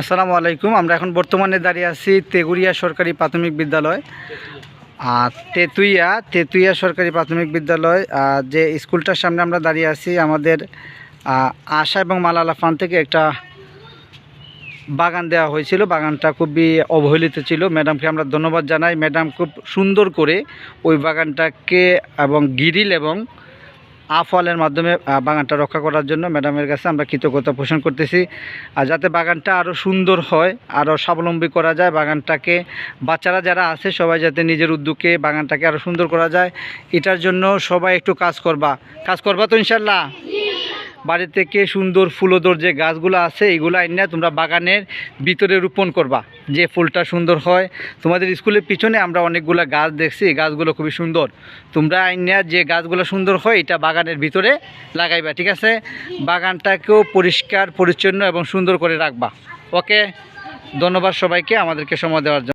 আসসালামু আলাইকুম। আমরা এখন বর্তমানে দাঁড়িয়ে আছি তেগুরিয়া সরকারি প্রাথমিক বিদ্যালয়, আর তেতুইয়া তেতুইয়া সরকারি প্রাথমিক বিদ্যালয় যে স্কুলটার সামনে আমরা দাঁড়িয়ে আছি, আমাদের আশা এবং মালালা ফান থেকে একটা বাগান দেওয়া হয়েছিল। বাগানটা খুবই অবহেলিত ছিল। ম্যাডামকে আমরা ধন্যবাদ জানাই। ম্যাডাম খুব সুন্দর করে ওই বাগানটাকে এবং গিরিল এবং আফলের মাধ্যমে বাগানটা রক্ষা করার জন্য ম্যাডামের কাছে আমরা কৃতজ্ঞতা পোষণ করতেছি। আর যাতে বাগানটা আরও সুন্দর হয় আরও স্বাবলম্বী করা যায়, বাগানটাকে বাচ্চারা যারা আছে সবাই যাতে নিজের উদ্যোগে বাগানটাকে আরও সুন্দর করা যায়। এটার জন্য সবাই একটু কাজ করবা। কাজ করবা তো ইনশাল্লাহ? বাড়ি থেকে সুন্দর ফুলদর যে গাছগুলো আছে এইগুলো আইনা তোমরা বাগানের ভিতরে রোপণ করবা। যে ফুলটা সুন্দর হয়, তোমাদের স্কুলের পিছনে আমরা অনেকগুলো গাছ দেখছি গাছগুলো খুবই সুন্দর। তোমরা আইনা যে গাছগুলো সুন্দর হয়, এটা বাগানের ভিতরে লাগাইবা, ঠিক আছে? বাগানটাকেও পরিষ্কার, পরিচ্ছন্ন এবং সুন্দর করে রাখবা। ওকে? ধন্যবাদ সবাইকে আমাদেরকে সময় দেওয়ার জন্য।